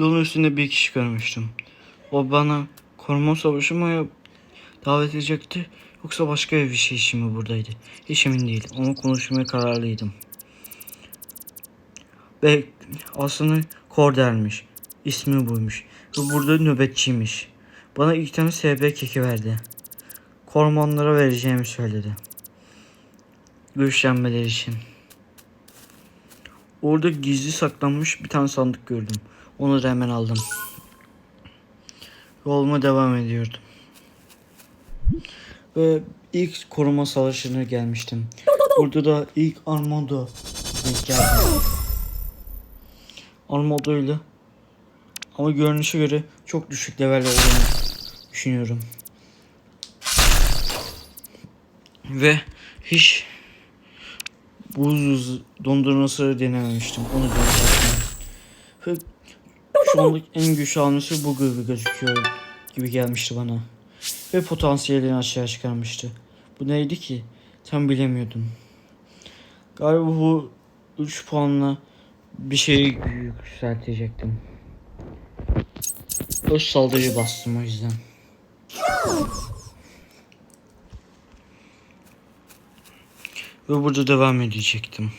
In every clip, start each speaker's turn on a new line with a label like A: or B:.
A: Yolun üstünde bir kişi görmüştüm. O bana koruma savaşı mı davet edecekti yoksa başka bir şey için mi buradaydı? Hiç emin değil. Onu konuşmaya kararlıydım. Ve aslında Korder'miş. İsmi buymuş. Ve burada nöbetçiymiş. Bana ilk tane SB keki verdi. Kormanlara vereceğimi söyledi. Güçlenmeleri için. Orada gizli saklanmış bir tane sandık gördüm. Onu da hemen aldım. Yoluma devam ediyordum. Ve ilk koruma savaşına gelmiştim. Burada da ilk Armando denk geldi. Armando ile ama görünüşe göre çok düşük levelde olduğunu düşünüyorum. Ve hiç buz dondurması denememiştim. Onu denemiştim. Şu anlık en güçlü hamlesi bu gibi gözüküyor gibi gelmişti bana. Ve potansiyelini aşağı çıkarmıştı. Bu neydi ki? Tam bilemiyordum. Galiba bu 3 puanla bir şeyi yükseltecektim. Öz saldırıyı bastım o yüzden. Ve burada devam edecektim.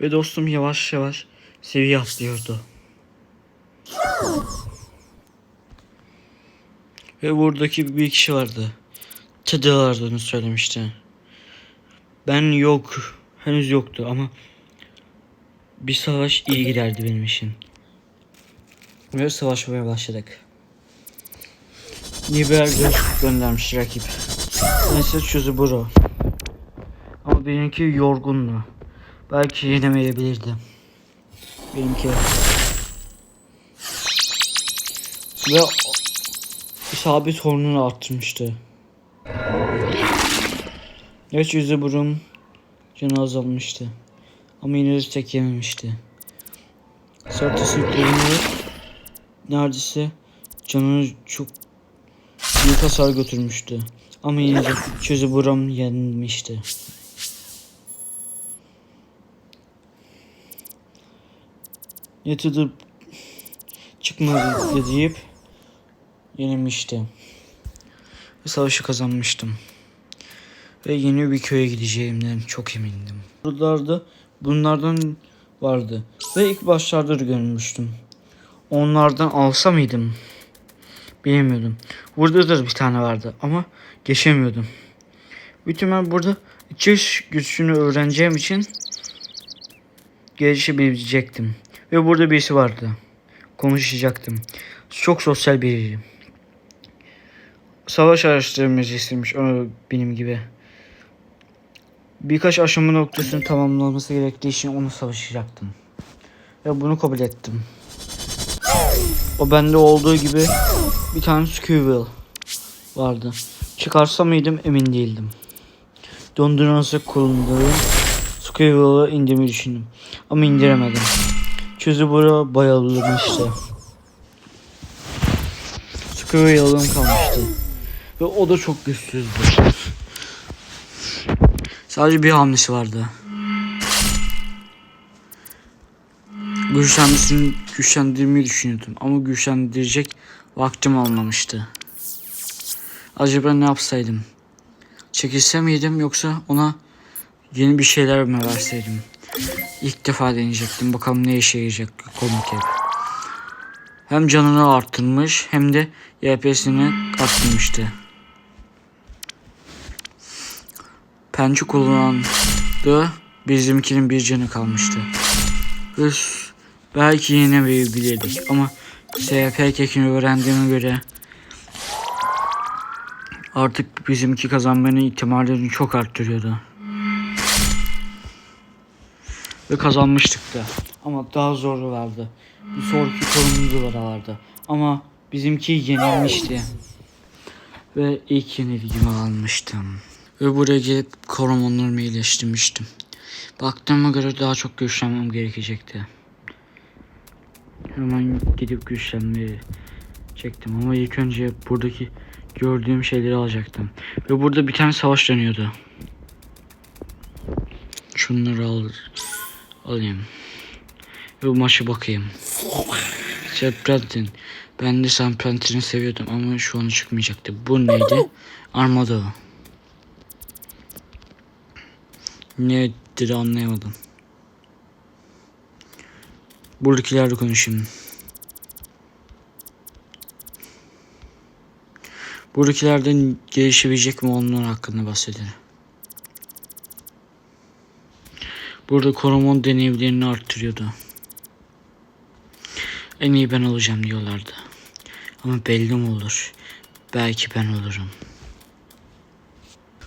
A: Ve dostum yavaş yavaş seviye atlıyordu. Ve buradaki bir kişi vardı. Tadılardığını söylemişti. Ben yok. Henüz yoktu ama bir savaş iyi giderdi benim için. Ve savaşmaya başladık. Niber gö- göndermiş rakip. Neyse çözü bro. Benimki yorgundu. Belki yenemeyebilirdi. Benimki. Ve isabet hornunu arttırmıştı. Geç yüzü burun canı azalmıştı. Ama yine de tek yememişti. Sertesi kullanıyor. Neredeyse canını çok büyük hasar götürmüştü. Ama yine de çözü buram yenmişti. Yatırıp çıkmadı deyip yenilmişti. Ve savaşı kazanmıştım. Ve yeni bir köye gideceğimden çok emindim. Buralarda bunlardan vardı. Ve ilk başlarda da görmüştüm. Onlardan alsa mıydım? Bilmiyordum. Burada da bir tane vardı ama geçemiyordum. Bütün ben burada çıkış güçünü öğreneceğim için gelişebilecektim. Ve burada birisi vardı. Konuşacaktım. Çok sosyal biriydi. Savaş araştırmacı istemiş o benim gibi. Birkaç aşama noktasının tamamlanması gerektiği için onu savaşacaktım. Ve bunu kabul ettim. O bende olduğu gibi bir tane Squirrel vardı. Çıkarsa mıydım emin değildim. Dondurması kullandığım Squirrel'ı indirmeyi düşündüm. Ama indiremedim. Çözü bura bayılmıştı. Squirrel'ım kalmıştı. Ve o da çok güçsüzdü. Sadece bir hamlesi vardı. Güçlenmesini güçlendirmeyi düşünüyordum ama güçlendirecek vaktim olmamıştı. Acaba ne yapsaydım? Çekilse miydim yoksa ona yeni bir şeyler mi verseydim? İlk defa deneyecektim. Bakalım ne işe yarayacak komik ev. Hem canını arttırmış hem de YP'sini arttırmıştı. Pençe kullandı. Bizimkinin bir canı kalmıştı. S- belki yine bilirdik ama SP kekini öğrendiğime göre artık bizimki kazanmanın ihtimallerini çok arttırıyordu. Ve kazanmıştık da. Ama daha zoru vardı. Bir sonraki konumuzda da vardı. Ama bizimki yenilmişti. Ve ilk yenilgimi almıştım. Ve buraya gelip hormonlarımı iyileştirmiştim. Baktığıma göre daha çok güçlenmem gerekecekti. Hemen gidip güçlenmeyi çektim ama ilk önce buradaki gördüğüm şeyleri alacaktım. Ve burada bir tane savaş dönüyordu. Şunları al alayım. Ve maçı bakayım. Serpentin. Ben de Serpentin'i seviyordum ama şu an çıkmayacaktı. Bu neydi? Armado. Nedir anlayamadım. Buradakilerle konuşayım. Buradakilerden gelişebilecek mi onlar hakkında bahsedelim. Burada koromon deneyimlerini arttırıyordu. En iyi ben olacağım diyorlardı. Ama belli mi olur? Belki ben olurum.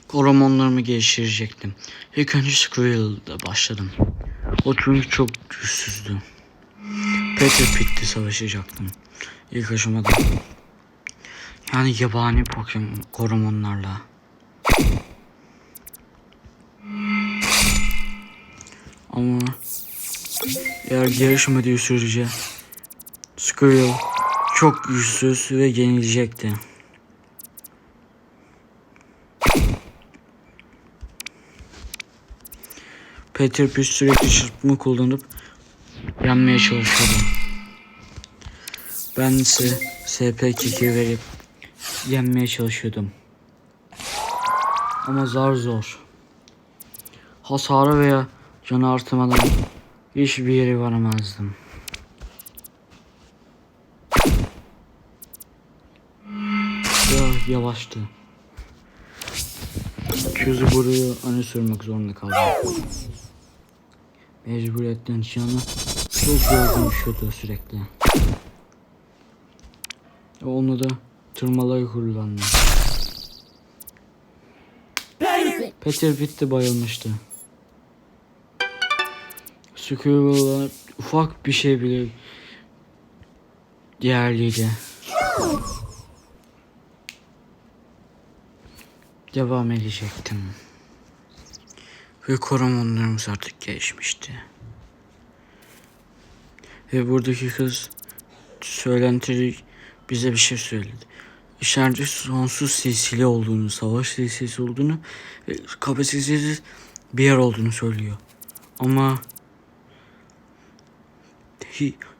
A: Koromonlarımı geliştirecektim. İlk önce Squirrel'da başladım. O çünkü çok güçsüzdü. Peter Pit'le savaşacaktım. İlk aşamada. Yani yabani Pokemon koromonlarla. Ama eğer yarışmadığı sürece Squirrel çok güçsüz ve yenilecekti. Peter sürekli çırpma kullanıp yenmeye çalışıyordu. Ben ise SP keki verip yenmeye çalışıyordum. Ama zar zor. Hasarı veya canı artmadan hiçbir yere varamazdım. Ya yavaştı. Çözü buraya öne sürmek zorunda kaldım. Mecburiyetten canı çok yorgun düşüyordu sürekli. Onu da tırmalayı kullandım. Peter Pitt de bayılmıştı. Squirrel'lar ufak bir şey bile değerliydi. Devam edecektim. Ve koromonlarımız artık gelişmişti. Ve buradaki kız söylentili bize bir şey söyledi. İçeride sonsuz silsile olduğunu, savaş silsilesi olduğunu ve kapasitesiz bir yer olduğunu söylüyor. Ama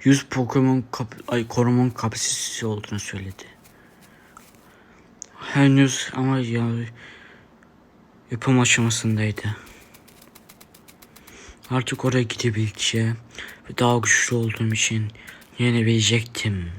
A: 100 Pokemon kap ay korumon kapasitesi olduğunu söyledi. Henüz ama ya yapım aşamasındaydı. Artık oraya gidebildikçe ve daha güçlü olduğum için yenebilecektim.